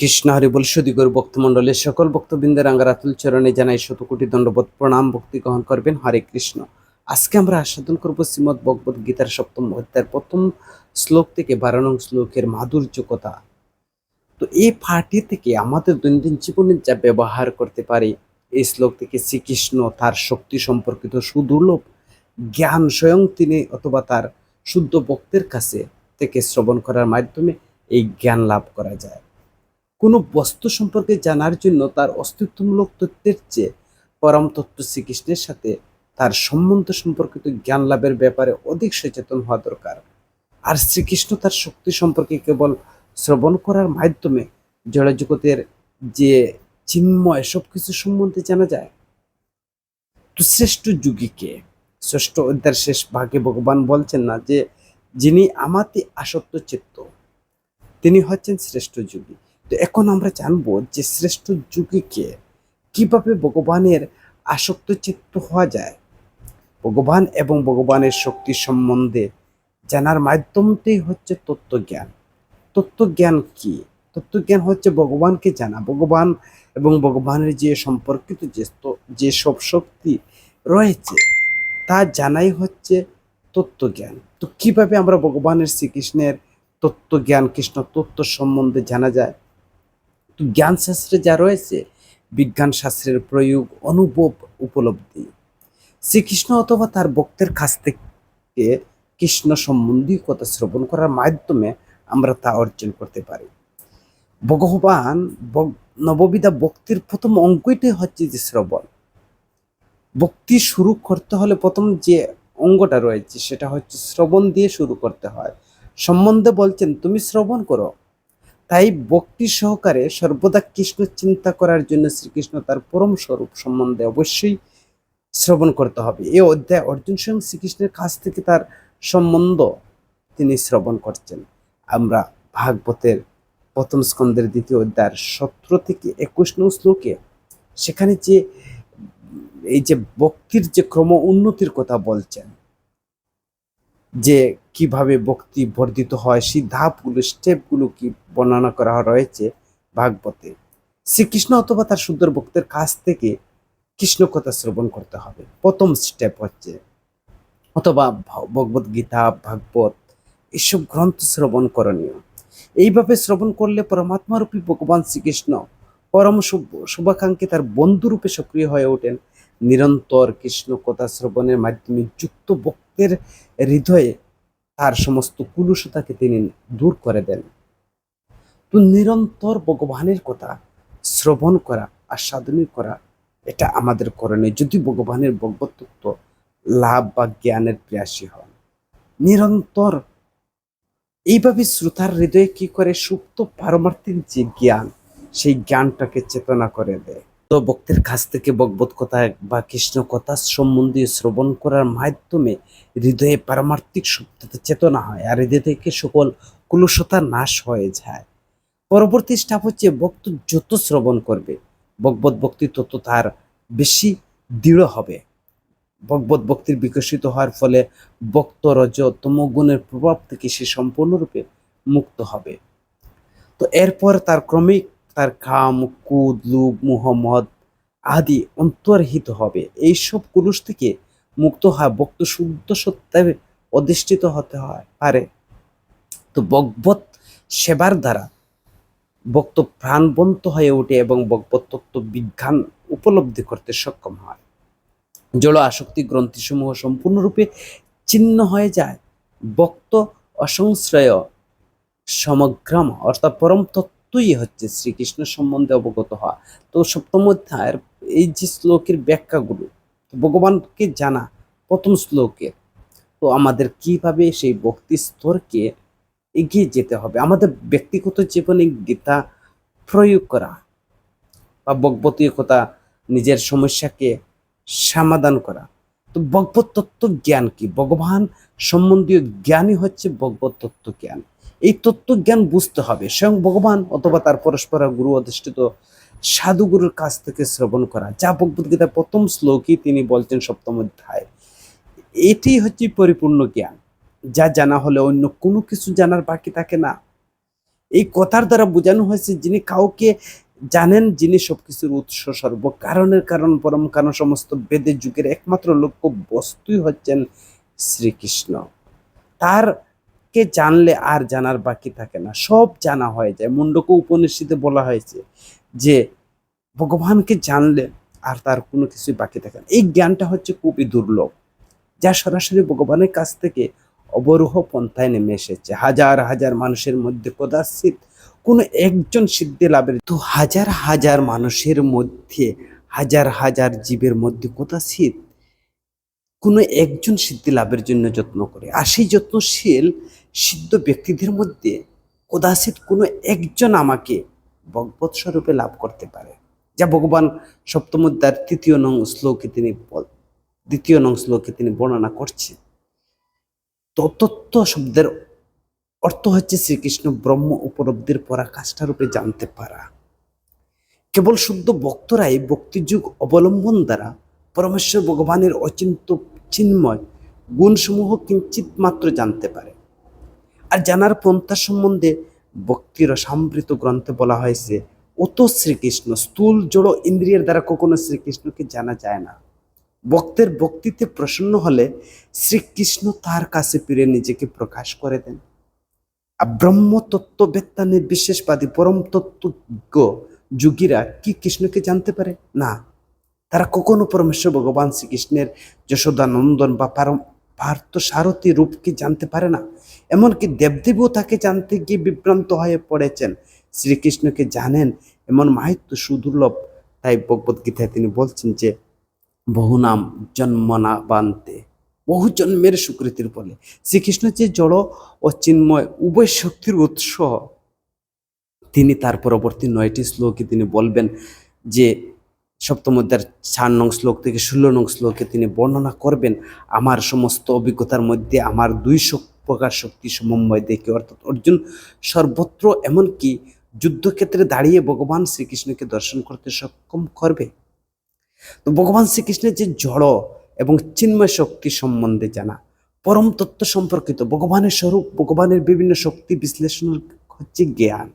কৃষ্ণ হরি বল সুদিগর ভক্তমণ্ডলের সকল ভক্তবৃন্দের আঙ্গারাতুল চরণে জানাই শত কোটি দণ্ডবোধ, প্রণাম, ভক্তি গ্রহণ করবেন হরে কৃষ্ণ। আজকে আমরা আস্বাদন করব শ্রীমদ ভগবত গীতার সপ্তম অধ্যায়ের প্রথম শ্লোক থেকে বারো নং শ্লোকের মাধুর্য কথা তো এই পাঠটি থেকে আমাদের দৈনন্দিন জীবনে যা ব্যবহার করতে পারি, এই শ্লোক থেকে শ্রীকৃষ্ণ তার শক্তি সম্পর্কিত সুদুর্লভ জ্ঞান স্বয়ং তিনি অথবা তার শুদ্ধ ভক্তের কাছে থেকে শ্রবণ করার মাধ্যমে এই জ্ঞান লাভ করা যায়। কোনো বস্তু সম্পর্কে জানার জন্য তার অস্তিত্বমূলক তথ্যের চেয়ে পরম তত্ত্ব শ্রীকৃষ্ণের সাথে তার সম্বন্ধ সম্পর্কিত জ্ঞান লাভের ব্যাপারে অধিক সচেতন হওয়া দরকার। আর শ্রীকৃষ্ণ তার শক্তি সম্পর্কে কেবল শ্রবণ করার মাধ্যমে জড়জগতের যে চিন্ময় সব কিছু সম্বন্ধে জানা যায়? তো শ্রেষ্ঠ যুগীকে শ্রেষ্ঠ অধ্যায়ের শেষ ভাগে ভগবান বলছেন না যে, যিনি আমাতে আসক্ত চিত্ত, তিনি হচ্ছেন শ্রেষ্ঠ যুগী। তো এখন আমরা জানব যে শ্রেষ্ঠ যুগীকে কীভাবে ভগবানের আসক্ত চিত্ত হওয়া যায়? ভগবান এবং ভগবানের শক্তি সম্বন্ধে জানার মাধ্যমটাই হচ্ছে তত্ত্বজ্ঞান। তত্ত্বজ্ঞান কি? তত্ত্বজ্ঞান হচ্ছে ভগবানকে জানা। ভগবান এবং ভগবানের যে সম্পর্কিত যে যে সব শক্তি রয়েছে, তা জানাই হচ্ছে তত্ত্বজ্ঞান। তো কীভাবে আমরা ভগবানের শ্রীকৃষ্ণের তত্ত্বজ্ঞান, কৃষ্ণ তত্ত্ব সম্বন্ধে জানা যায়? তো জ্ঞান শাস্ত্রে যা রয়েছে বিজ্ঞান শাস্ত্রের প্রয়োগ অনুভব উপলব্ধি। শ্রীকৃষ্ণ অথবা তার ভক্তের কাছ থেকে কৃষ্ণ সম্বন্ধীয় কথা শ্রবণ করার মাধ্যমে আমরা তা অর্জন করতে পারি। ভগবান নববিধা ভক্তির প্রথম অঙ্কটাই হচ্ছে যে শ্রবণ। ভক্তি শুরু করতে হলে প্রথম যে অঙ্গটা রয়েছে, সেটা হচ্ছে শ্রবণ দিয়ে শুরু করতে হয়। সম্বন্ধে বলছেন, তুমি শ্রবণ করো। তাই ভক্তি সহকারে সর্বদা কৃষ্ণ চিন্তা করার জন্য শ্রীকৃষ্ণ তার পরম স্বরূপ সম্বন্ধে অবশ্যই শ্রবণ করতে হবে। এই অধ্যায় অর্জুন স্বয়ং শ্রীকৃষ্ণের কাছ থেকে তার সম্বন্ধ তিনি শ্রবণ করছেন। আমরা ভাগবতের প্রথম স্কন্দের দ্বিতীয় অধ্যায়ের সতেরো থেকে একুশ নং শ্লোকে সেখানে যে, এই যে ভক্তির যে ক্রম উন্নতির কথা বলছেন যে কীভাবে ভক্তি বর্ধিত হয় সেই ধাপগুলো স্টেপগুলো কি বর্ণনা করা রয়েছে ভাগবতে? শ্রীকৃষ্ণ অথবা তার সুন্দর ভক্তের কাছ থেকে কৃষ্ণ কথা শ্রবণ করতে হবে। প্রথম স্টেপ হচ্ছে, অথবা ভগবত গীতা, ভাগবত, এসব গ্রন্থ শ্রবণ করণীয়। এইভাবে শ্রবণ করলে পরমাত্মারূপী ভগবান শ্রীকৃষ্ণ পরম শুভ- শুভাকাঙ্ক্ষী তার বন্ধুরূপে সক্রিয় হয়ে ওঠেন। নিরন্তর কৃষ্ণ কথা শ্রবণের মাধ্যমে যুক্ত ভক্তের হৃদয়ে তার সমস্ত কুলুষতাকে তিনি দূর করে দেন। তো নিরন্তর ভগবানের কথা, শ্রবণ করা আস্বাদনী করা, এটা আমাদের করণীয়। যদি ভগবানের ভগবতত্ব লাভ বা জ্ঞানের প্রয়াসী হন। নিরন্তর এইভাবে শ্রোতার হৃদয়ে কি করে সুপ্ত পারমার্থিক যে জ্ঞান, সেই জ্ঞানটাকে চেতনা করে দেয়। তো ভক্তের কাছ থেকে ভগবত কথা বা কৃষ্ণ কথা সম্বন্ধীয় শ্রবণ করার মাধ্যমে হৃদয়ে পারমার্থিক সুপ্ততা চেতনা হয় আর হৃদয় থেকে সকল কুলসতা নাশ হয়ে যায়। পরবর্তী স্টাপ হচ্ছে ভক্ত যত শ্রবণ করবে, ভগবত ভক্তি তত তার বেশি দৃঢ় হবে। ভগবত ভক্তির বিকশিত হওয়ার ফলে ভক্ত রজ তমগুণের প্রভাব থেকে সে সম্পূর্ণরূপে মুক্ত হবে। তো এরপর তার ক্রমিক তার কাম কুদ লুপ মুহম্মদ আদি অন্তর্হিত হবে। এইসব কুলুষ থেকে মুক্ত হয় ভক্ত শুদ্ধ সত্যায় অধিষ্ঠিত হতে হয় পারে। তো ভগবত সেবার দ্বারা ভক্ত প্রাণবন্ত হয়ে ওঠে এবং ভগবত তত্ত্ব বিজ্ঞান উপলব্ধি করতে সক্ষম হয়। জল আসক্তি গ্রন্থিসমূহ সম্পূর্ণরূপে ছিন্ন হয়ে যায়। ভক্ত অসংশ্রয় সমগ্রম অর্থাৎ পরম তত্ত্বই হচ্ছে শ্রীকৃষ্ণ সম্বন্ধে অবগত হওয়া। তো সপ্তম অধ্যায়ের এই যে শ্লোকের ব্যাখ্যাগুলো ভগবানকে জানা প্রথম শ্লোকে, তো আমাদের কীভাবে সেই ভক্তি স্তরকে এগিয়ে যেতে হবে? আমাদের ব্যক্তিগত জীবনে গীতা প্রয়োগ করা বা ভগবতীয় কথা নিজের সমস্যাকে সমাধান করা, তো ভগবত তত্ত্ব জ্ঞান কি? ভগবান সম্বন্ধীয় জ্ঞানই হচ্ছে ভগবত তত্ত্ব জ্ঞান। এই তত্ত্ব জ্ঞান বুঝতে হবে। স্বয়ং ভগবান অথবা তার পরস্পর গুরু অধিষ্ঠিত সাধুগুরুর কাছ থেকে শ্রবণ করা। যা ভগবত গীতার প্রথম শ্লোকই তিনি বলছেন সপ্তম অধ্যায়। এটি হচ্ছে পরিপূর্ণ জ্ঞান। যা জানা হলে অন্য কোনো কিছু জানার বাকি থাকে না। এই কথার দ্বারা বোঝানো হয়েছে যিনি কাউকে জানেন যিনি সবকিছুর উৎস সর্ব কারণের কারণ, পরম কারণ, সমস্ত বেদের যুগের একমাত্র লক্ষ্য বস্তুই হচ্ছেন শ্রীকৃষ্ণ। তার কে জানলে আর জানার বাকি থাকে না। সব জানা হয়ে যায়। মুন্ডক উপনিষদে বলা হয়েছে যে, ভগবানকে জানলে আর তার কোনো কিছুই বাকি থাকে না। এই জ্ঞানটা হচ্ছে খুবই দুর্লভ। যা সরাসরি ভগবানের কাছ থেকে অবরোহ পন্থায় নেমে এসেছে। হাজার হাজার মানুষের মধ্যে কদাচিৎ কোনো একজন সিদ্ধি লাভের তো হাজার হাজার মানুষের মধ্যে, হাজার হাজার জীবের মধ্যে কদাচিৎ কোনো একজন সিদ্ধি লাভের জন্য যত্ন করে। আর সেই যত্নশীল সিদ্ধ ব্যক্তিদের মধ্যে কদাচিৎ কোনো একজন আমাকে ভগবত স্বরূপে লাভ করতে পারে। যা ভগবান সপ্তম তৃতীয় নং শ্লোকে তিনি দ্বিতীয় নং শ্লোকে তিনি বর্ণনা করছেন তত্ত্ব শব্দের অর্থ হচ্ছে শ্রীকৃষ্ণ ব্রহ্ম উপলব্ধির পরাকাষ্ঠা রূপে জানতে পারা। কেবল শুদ্ধ ভক্তরাই ভক্তিযুগ অবলম্বন দ্বারা পরমেশ্বর ভগবানের অচিন্ত চিন্ময় গুণসমূহ কিঞ্চিত মাত্র জানতে পারে। আর জানার পন্থা সম্বন্ধে ভক্তির সামৃত গ্রন্থে বলা হয়েছে, অত শ্রীকৃষ্ণ, স্থূল জড় ইন্দ্রিয়ের দ্বারা কখনো শ্রীকৃষ্ণকে জানা যায় না। ভক্তের ভক্তিতে প্রসন্ন হলে শ্রীকৃষ্ণ তার কাছে ফিরে নিজেকে প্রকাশ করে দেন। আর ব্রহ্ম তত্ত্ববেত্তা নির্বিশেষবাদী পরম তত্ত্বজ্ঞ যোগীরা কি কৃষ্ণকে জানতে পারে? না। তারা কখনো পরমেশ্বর ভগবান শ্রীকৃষ্ণের যশোদানন্দন বা পারম পার্থ সারথী রূপকে জানতে পারে না। এমনকি দেবদেবীও তাকে জানতে গিয়ে বিভ্রান্ত হয়ে পড়েছেন। শ্রীকৃষ্ণকে জানেন, এমন মাহিত্য সুদুর্লভ। তাই ভগবত গীতায় তিনি বলছেন যে, বহু নাম জন্ম না বানতে বহু জন্মের স্বীকৃতির ফলে। শ্রীকৃষ্ণ যে জড় ও চিন্ময় উভয় শক্তির উৎস। তিনি তার পরবর্তী নয়টি শ্লোকে তিনি বলবেন যে সপ্তম অধ্যায়ের চার নং শ্লোক থেকে ষোলো নং শ্লোকে তিনি বর্ণনা করবেন, আমার সমস্ত অভিজ্ঞতার মধ্যে আমার দুই প্রকার শক্তি সমন্বয় দেখে অর্থাৎ অর্জুন সর্বত্র এমনকি যুদ্ধক্ষেত্রে দাঁড়িয়ে ভগবান শ্রীকৃষ্ণকে দর্শন করতে সক্ষম করবে। তো ভগবান শ্রীকৃষ্ণের যে জড় এবং চিন্ময় শক্তি সম্বন্ধে জানা, পরম তত্ত্ব সম্পর্কিত ভগবানের স্বরূপ, ভগবানের বিভিন্ন শক্তি বিশ্লেষণ হচ্ছে জ্ঞান।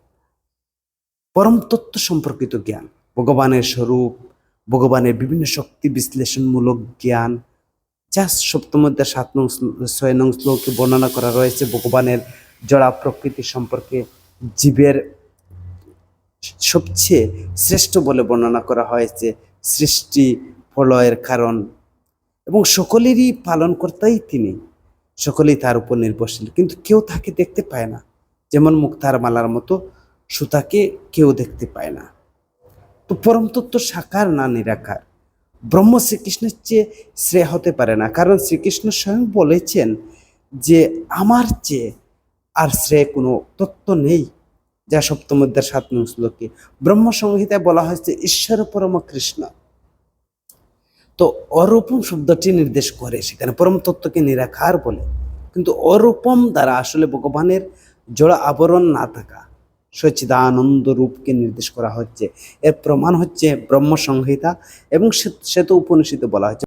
পরম তত্ত্ব সম্পর্কিত জ্ঞান, ভগবানের স্বরূপ ভগবানের বিভিন্ন শক্তি বিশ্লেষণমূলক জ্ঞান যা সপ্তম অধ্যায় সাত নং ছয় নং শ্লোকে বর্ণনা করা রয়েছে ভগবানের জড়া প্রকৃতি সম্পর্কে। জীবের সবচেয়ে শ্রেষ্ঠ বলে বর্ণনা করা হয়েছে সৃষ্টি প্রলয়ের কারণ। এবং সকলেরই পালনকর্তাই তিনি, সকলেই তার উপর নির্ভরশীল, কিন্তু কেউ তাকে দেখতে পায় না। যেমন মুক্তার মালার মতো সুতাকে কেউ দেখতে পায় না। তো পরম তত্ত্ব সাকার না নিরাকার। ব্রহ্ম শ্রীকৃষ্ণের চেয়ে শ্রেয় হতে পারে না। কারণ শ্রীকৃষ্ণ স্বয়ং বলেছেন যে, আমার চেয়ে আর শ্রেয় কোনো তত্ত্ব নেই। যা সপ্তম অধ্যায়ের সাত নং শ্লোকে। ব্রহ্ম সংহিতায় বলা হয়েছে, ঈশ্বর পরম কৃষ্ণ। তো অরূপম শব্দটি নির্দেশ করে, সেখানে পরম তত্ত্বকে নিরাকার বলে। কিন্তু অরূপম দ্বারা আসলে ভগবানের জড় আবরণ না থাকা। সচিদানন্দ রূপকে নির্দেশ করা হচ্ছে। এর প্রমাণ হচ্ছে ব্রহ্ম সংহিতা এবং সে- তো উপনিষদে বলা হচ্ছে